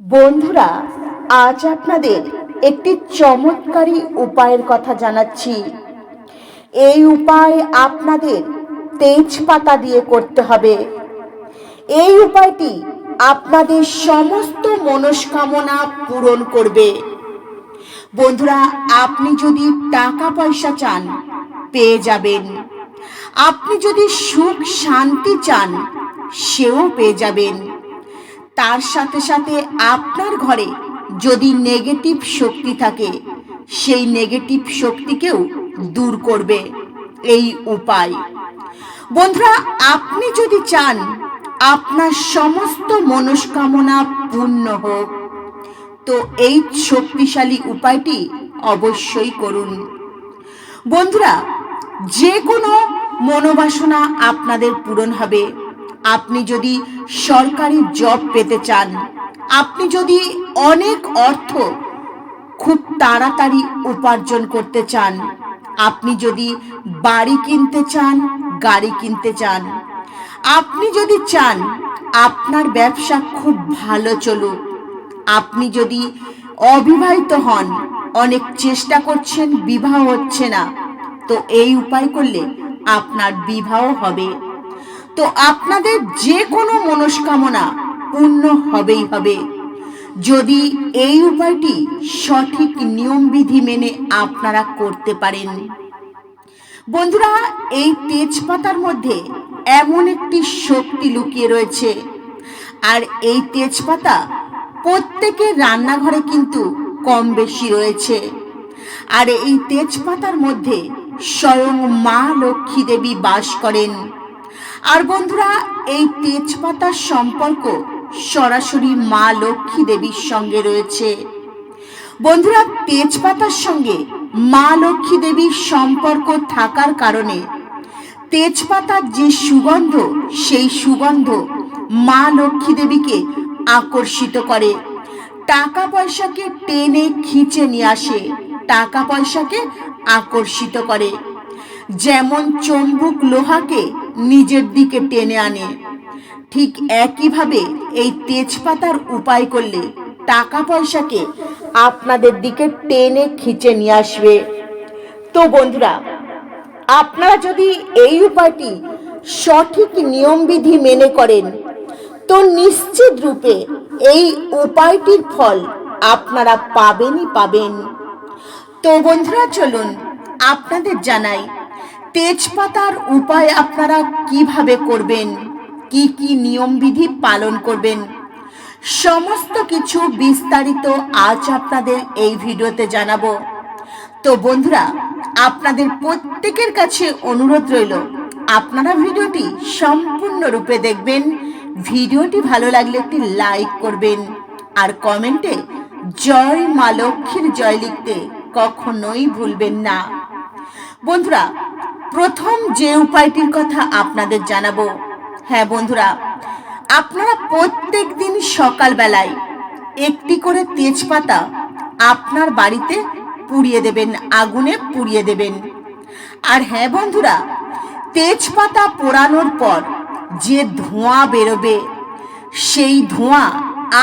বন্ধুরা, আজ আপনাদের একটি চমৎকারী উপায়ের কথা জানাচ্ছি। এই উপায় আপনাদের তেজপাতা দিয়ে করতে হবে। এই উপায়টি আপনাদের সমস্ত মনস্কামনা পূরণ করবে। বন্ধুরা, আপনি যদি টাকা পয়সা চান, পেয়ে যাবেন। আপনি যদি সুখ শান্তি চান, সেও পেয়ে যাবেন। তার সাথে সাথে আপনার ঘরে যদি নেগেটিভ শক্তি থাকে, সেই নেগেটিভ শক্তিকেও দূর করবে। এই উপায়। বন্ধুরা, আপনি যদি চান, আপনার সমস্ত মনস্কামনা পূর্ণ হোক, তো এই শক্তিশালী উপায়টি অবশ্যই করুন। বন্ধুরা যে কোনো মনোবাসনা আপনাদের পূরণ হবে। আপনি যদি সরকারি জব পেতে চান, আপনি যদি অনেক অর্থ খুব তাড়াতাড়ি উপার্জন করতে চান, আপনি যদি বাড়ি কিনতে চান, গাড়ি কিনতে চান, আপনি যদি চান আপনার ব্যবসা খুব ভালো চলুক, আপনি যদি অবিবাহিত হন, অনেক চেষ্টা করছেন, বিবাহ হচ্ছে না, তো এই উপায় করলে আপনার বিবাহ হবে। তো আপনাদের যে কোনো মনস্কামনা পূর্ণ হবেই হবে। যদি এই উপায়টি সঠিক নিয়মবিধি মেনে আপনারা করতে পারেন। বন্ধুরা, এই তেজপাতার মধ্যে এমন একটি শক্তি লুকিয়ে রয়েছে। আর এই তেজপাতা প্রত্যেকের রান্নাঘরে কিন্তু কম বেশি রয়েছে। আর এই তেজপাতার মধ্যে স্বয়ং মা লক্ষ্মী দেবী বাস করেন। আর বন্ধুরা, এই তেজপাতার সম্পর্ক সরাসরি মা লক্ষ্মী দেবীর সঙ্গে রয়েছে। বন্ধুরা, তেজপাতার সঙ্গে মা লক্ষ্মী দেবীর সম্পর্ক থাকার কারণে তেজপাতার যে সুগন্ধ, সেই সুগন্ধ মা লক্ষ্মী দেবীকে আকর্ষিত করে। টাকা পয়সাকে টেনে খিচে নিয়ে আসে, টাকা পয়সাকে আকর্ষিত করে। যেমন চম্বুক লোহাকে নিজের দিকে টেনে আনে। ঠিক একইভাবে এই তেজপাতার উপায় করলে টাকা পয়সাকে আপনাদের দিকে টেনে খিচে নিয়ে আসবে। তো বন্ধুরা, আপনারা যদি এই উপায়টি সঠিক নিয়মবিধি মেনে করেন, তো নিশ্চিত রূপে এই উপায়টির ফল আপনারা পাবেনই পাবেন। তো বন্ধুরা, চলুন আপনাদের জানাই তেজপাতার উপায় আপনারা কীভাবে করবেন? কি কি নিয়মবিধি পালন করবেন? সমস্ত কিছু বিস্তারিত আজ আপনাদের এই ভিডিওতে জানাব। তো বন্ধুরা, আপনাদের প্রত্যেকের কাছে অনুরোধ রইল, আপনারা ভিডিওটি সম্পূর্ণরূপে দেখবেন, ভিডিওটি ভালো লাগলে একটি লাইক করবেন, আর কমেন্টে জয় মা লক্ষ্মীর জয় লিখতে কখনোই ভুলবেন না। বন্ধুরা প্রথম যে উপায়টির কথা আপনাদের জানাব। হ্যাঁ বন্ধুরা, আপনারা প্রত্যেক দিন সকালবেলায় একটি করে তেজপাতা আপনার বাড়িতে পুড়িয়ে দেবেন, আগুনে পুড়িয়ে দেবেন। আর হ্যাঁ বন্ধুরা, তেজপাতা পোড়ানোর পর যে ধোঁয়া বেরোবে, সেই ধোঁয়া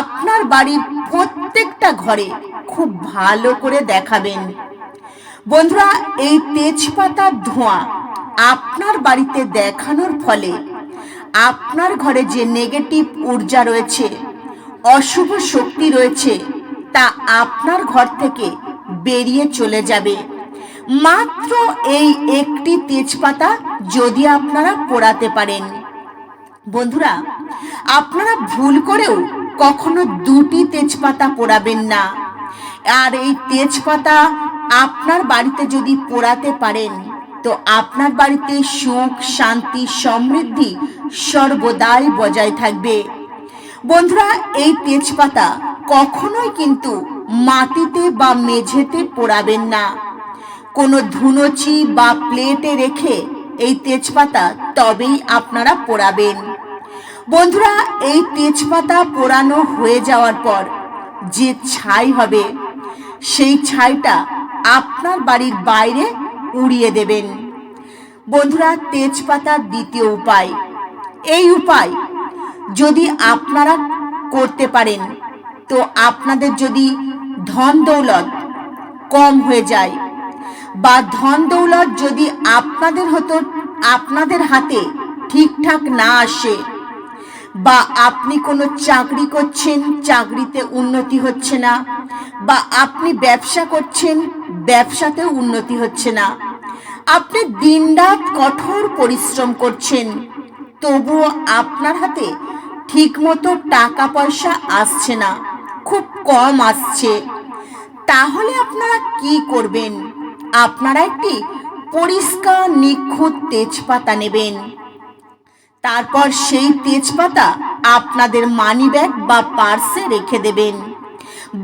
আপনার বাড়ির প্রত্যেকটা ঘরে খুব ভালো করে দেখাবেন। বন্ধুরা, এই তেজপাতার ধোঁয়া আপনার বাড়িতে দেখানোর ফলে আপনার ঘরে যে নেগেটিভ ঊর্জা রয়েছে, অশুভ শক্তি রয়েছে, তা আপনার ঘর থেকে বেরিয়ে চলে যাবে। মাত্র এই একটি তেজপাতা যদি আপনারা পোড়াতে পারেন। বন্ধুরা, আপনারা ভুল করেও কখনো দুটি তেজপাতা পোড়াবেন না। আর এই তেজপাতা আপনার বাড়িতে যদি পোড়াতে পারেন, তো আপনার বাড়িতে সুখ, শান্তি, সমৃদ্ধি সর্বদাই বজায় থাকবে। বন্ধুরা, এই তেজপাতা কখনোই কিন্তু মাটিতে বা মেঝেতে পোড়াবেন না। কোনো ধুনোচি বা প্লেটে রেখে এই তেজপাতা তবেই আপনারা পোড়াবেন। বন্ধুরা, এই তেজপাতা পোড়ানো হয়ে যাওয়ার পর যে ছাই হবে, সেই ছাইটা আপনার বাড়ির বাইরে উড়িয়ে দেবেন। বন্ধুরা, তেজপাতার দ্বিতীয় উপায়। এই উপায়, যদি আপনারা করতে পারেন, তো আপনাদের যদি ধন দৌলত কম হয়ে যায় বা ধন দৌলত যদি আপনাদের হতো, আপনাদের হাতে ঠিকঠাক না আসে বা আপনি কোনো চাকরি করছেন, চাকরিতে উন্নতি হচ্ছে না, বা আপনি ব্যবসা করছেন, ব্যবসাতেও উন্নতি হচ্ছে না। আপনি দিনরাত কঠোর পরিশ্রম করছেন, তবুও আপনার হাতে ঠিকমতো টাকা পয়সা আসছে না, খুব কম আসছে। তাহলে আপনারা কি করবেন? আপনারা একটি পরিষ্কার নিখুঁত তেজপাতা নেবেন। তারপর সেই তেজপাতা আপনাদের মানিব্যাগ বা পার্সে রেখে দেবেন।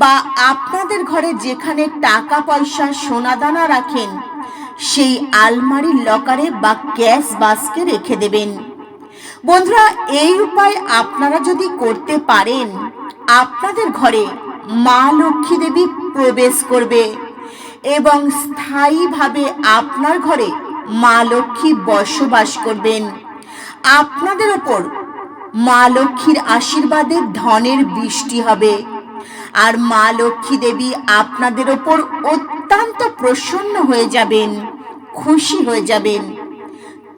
বা আপনাদের ঘরে যেখানে টাকা পয়সা সোনাদানা রাখেন, সেই আলমারির লকারে বা ক্যাশ বাস্কে রেখে দেবেন। বন্ধুরা, এই উপায় আপনারা যদি করতে পারেন, আপনাদের ঘরে মা লক্ষ্মী দেবী প্রবেশ করবে এবং স্থায়ীভাবে আপনার ঘরে মা লক্ষ্মী বসবাস করবেন। আপনাদের ওপর মা লক্ষ্মীর আশীর্বাদে ধনের বৃষ্টি হবে। আর মা লক্ষ্মী দেবী আপনাদের ওপর অত্যন্ত প্রসন্ন হয়ে যাবেন, খুশি হয়ে যাবেন।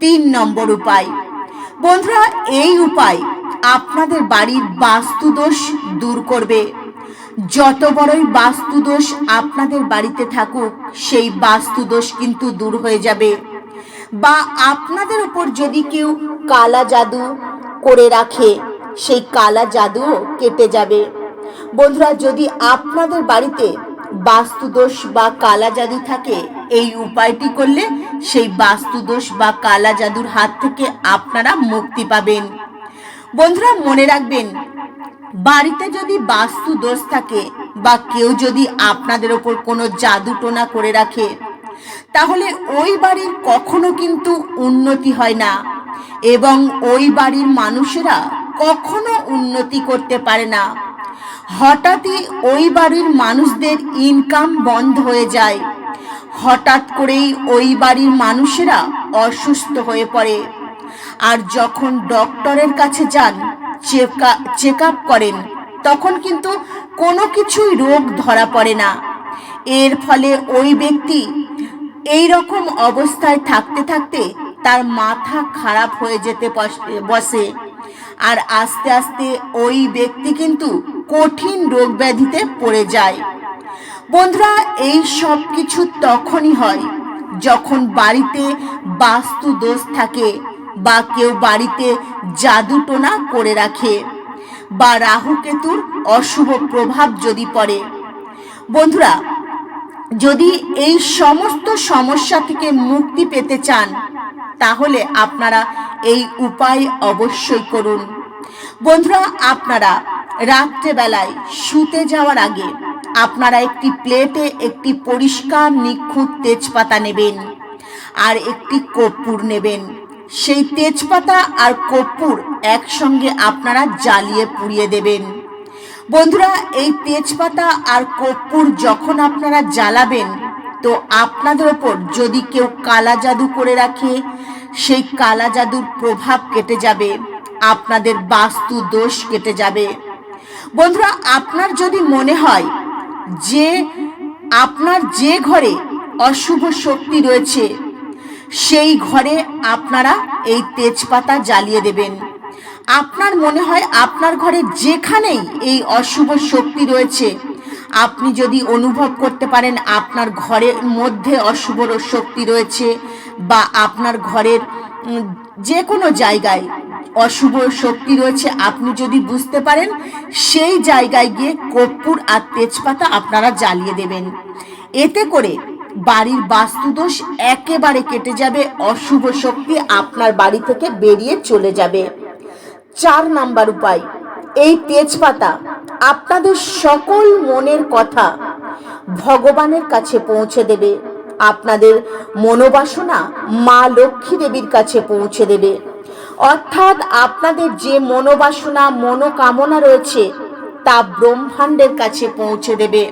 তিন নম্বর উপায়। বন্ধুরা, এই উপায় আপনাদের বাড়ির বাস্তুদোষ দূর করবে। যত বড়ই বাস্তুদোষ আপনাদের বাড়িতে থাকুক, সেই বাস্তুদোষ কিন্তু দূর হয়ে যাবে। বা আপনাদের উপর যদি কেউ কালা জাদু করে রাখে, সেই কালা জাদুও কেটে যাবে। বন্ধুরা, যদি আপনাদের বাড়িতে বাস্তুদোষ বা কালা জাদু থাকে, এই উপায়টি করলে সেই বাস্তুদোষ বা কালা জাদুর হাত থেকে আপনারা মুক্তি পাবেন। বন্ধুরা, মনে রাখবেন, বাড়িতে যদি বাস্তু দোষ থাকে বা কেউ যদি আপনাদের ওপর কোনো জাদু টোনা করে রাখে তাহলে ওই বাড়ির কখনো কিন্তু উন্নতি হয় না। এবং ওই বাড়ির মানুষেরা কখনো উন্নতি করতে পারে না। হঠাৎই ওই বাড়ির মানুষদের ইনকাম বন্ধ হয়ে যায়। হঠাৎ করেই ওই বাড়ির মানুষেরা অসুস্থ হয়ে পড়ে। আর যখন ডক্টরের কাছে যান চেক আপ করেন, তখন কিন্তু কোনো কিছুই রোগ ধরা পড়ে না। এর ফলে ওই ব্যক্তি এই রকম অবস্থায় থাকতে থাকতে তার মাথা খারাপ হয়ে যেতে বসে আর আস্তে আস্তে ওই ব্যক্তি কিন্তু কঠিন রোগ ব্যাধিতে পড়ে যায়। বন্ধুরা, এই সব কিছু তখনই হয় যখন বাড়িতে বাস্তু দোষ থাকে বা কেউ বাড়িতে জাদু টোনা করে রাখে বা রাহু কেতুর অশুভ প্রভাব যদি পড়ে। বন্ধুরা যদি এই সমস্ত সমস্যা থেকে মুক্তি পেতে চান, তাহলে আপনারা এই উপায় অবশ্যই করুন। বন্ধুরা, আপনারা রাত্রেবেলায় শুতে যাওয়ার আগে আপনারা একটি প্লেটে একটি পরিষ্কার নিখুঁত তেজপাতা নেবেন আর একটি কর্পূর নেবেন। সেই তেজপাতা আর কর্পূর একসঙ্গে আপনারা জ্বালিয়ে পুড়িয়ে দেবেন। বন্ধুরা, এই তেজপাতা আর কর্পূর যখন আপনারা জ্বালাবেন, তো আপনাদের ওপর যদি কেউ কালা জাদু করে রাখে, সেই কালা জাদুর প্রভাব কেটে যাবে, আপনাদের বাস্তু দোষ কেটে যাবে। বন্ধুরা, আপনার যদি মনে হয় যে আপনার যে ঘরে অশুভ শক্তি রয়েছে, সেই ঘরে আপনারা এই তেজপাতা জ্বালিয়ে দেবেন। আপনার মনে হয় আপনার ঘরে যেখানেই এই অশুভ শক্তি রয়েছে, আপনি যদি অনুভব করতে পারেন আপনার ঘরের মধ্যে অশুভ শক্তি রয়েছে বা আপনার ঘরের যে কোনো জায়গায় অশুভ শক্তি রয়েছে, আপনি যদি বুঝতে পারেন সেই জায়গায় গিয়ে কর্পূর আর তেজপাতা আপনারা জ্বালিয়ে দেবেন। এতে করে বাড়ির বাস্তুদোষ একেবারে কেটে যাবে, অশুভ শক্তি আপনার বাড়ি থেকে বেরিয়ে চলে যাবে। চার নাম্বার উপায়। এই তেজপাতা আপনাদের সকল মনের কথা ভগবানের কাছে পৌঁছে দেবে। আপনাদের মনোবাসনা মা লক্ষ্মী দেবীর কাছে পৌঁছে দেবে। অর্থাৎ আপনাদের যে মনোবাসনা, মনোকামনা রয়েছে, তা ব্রহ্মাণ্ডের কাছে পৌঁছে দেবে।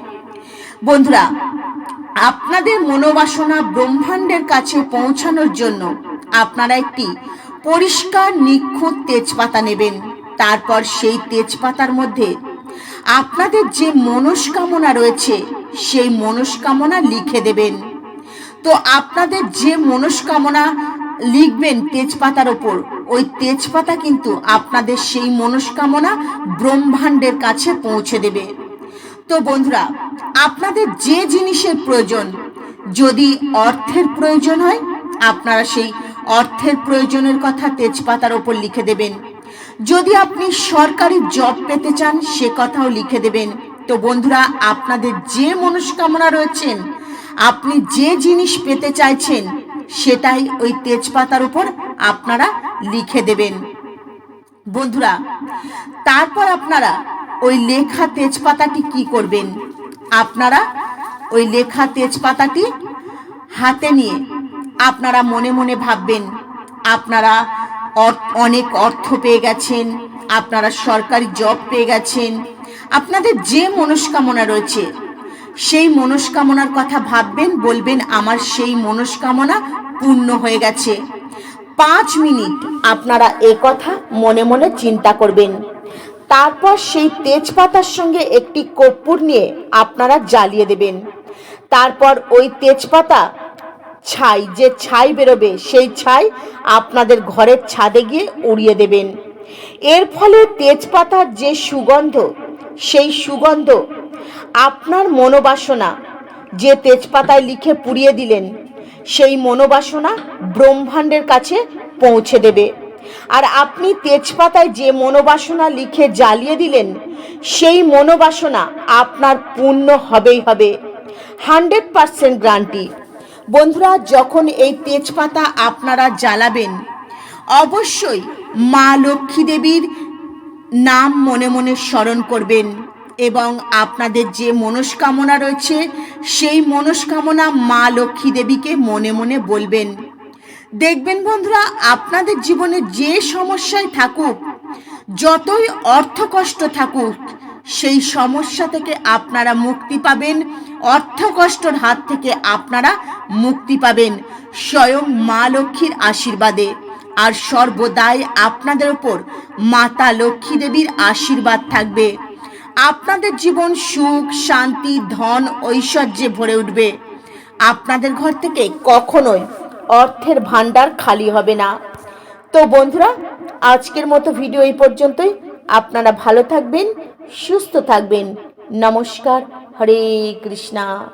বন্ধুরা, আপনাদের মনোবাসনা ব্রহ্মাণ্ডের কাছে পৌঁছানোর জন্য আপনারা একটি পরিষ্কার নিখুঁত তেজপাতা নেবেন। তারপর সেই তেজপাতার মধ্যে আপনাদের যে মনস্কামনা রয়েছে, সেই মনস্কামনা লিখে দেবেন। তো আপনাদের যে মনস্কামনা লিখবেন তেজপাতার ওপর, ওই তেজপাতা কিন্তু আপনাদের সেই মনস্কামনা ব্রহ্মাণ্ডের কাছে পৌঁছে দেবে। তো বন্ধুরা, আপনাদের যে জিনিসের প্রয়োজন, যদি অর্থের প্রয়োজন হয়, আপনারা সেই অর্থের প্রয়োজনের কথা তেজপাতার ওপর লিখে দেবেন। যদি আপনি সরকারি জব পেতে চান, সে কথাও লিখে দেবেন। তো বন্ধুরা, আপনাদের যে মনস্কামনা রয়েছেন, আপনি যে জিনিস পেতে চাইছেন, সেটাই ওই তেজপাতার উপর আপনারা লিখে দেবেন। বন্ধুরা, তারপর আপনারা ওই লেখা তেজপাতাটি কি করবেন? আপনারা ওই লেখা তেজপাতাটি হাতে নিয়ে আপনারা মনে মনে ভাববেন, আপনারা অনেক অর্থ পেয়ে গেছেন, আপনারা সরকারি জব পেয়ে গেছেন। আপনাদের যে মনস্কামনা রয়েছে, সেই মনস্কামনার কথা ভাববেন, বলবেন, আমার সেই মনস্কামনা পূর্ণ হয়ে গেছে। পাঁচ মিনিট আপনারা এ কথা মনে মনে চিন্তা করবেন। তারপর সেই তেজপাতার সঙ্গে একটি কর্পূর নিয়ে আপনারা জ্বালিয়ে দেবেন। তারপর ওই তেজপাতা ছাই, যে ছাই বেরোবে, সেই ছাই আপনাদের ঘরের ছাদে গিয়ে উড়িয়ে দেবেন। এর ফলে তেজপাতার যে সুগন্ধ, সেই সুগন্ধ আপনার মনোবাসনা, যে তেজপাতায় লিখে পুড়িয়ে দিলেন, সেই মনোবাসনা ব্রহ্মাণ্ডের কাছে পৌঁছে দেবে। আর আপনি তেজপাতায় যে মনোবাসনা লিখে জ্বালিয়ে দিলেন, সেই মনোবাসনা আপনার পূর্ণ হবেই হবে। হান্ড্রেড পারসেন্ট গ্রান্টি বন্ধুরা, যখন এই তেজপাতা আপনারা জ্বালাবেন, অবশ্যই মা লক্ষ্মী দেবীর নাম মনে মনে স্মরণ করবেন এবং আপনাদের যে মনস্কামনা রয়েছে, সেই মনস্কামনা মা লক্ষ্মী দেবীকে মনে মনে বলবেন। দেখবেন বন্ধুরা, আপনাদের জীবনে যে সমস্যায় থাকুক, যতই অর্থ কষ্ট থাকুক সেই সমস্যা থেকে আপনারা মুক্তি পাবেন অর্থ কষ্টর হাত থেকে আপনারা মুক্তি পাবেন। স্বয়ং মা লক্ষ্মীর আশীর্বাদে। আর সর্বদাই আপনাদের ওপর মাতা লক্ষ্মী দেবীর আশীর্বাদ থাকবে। আপনাদের জীবন সুখ, শান্তি, ধন, ঐশ্বর্যে ভরে উঠবে। আপনাদের ঘর থেকে কখনোই অর্থের ভাণ্ডার খালি হবে না। তো বন্ধুরা, আজকের মতো ভিডিও এই পর্যন্তই। আপনারা ভালো থাকবেন সুস্থ থাকবেন। নমস্কার। হরে কৃষ্ণা।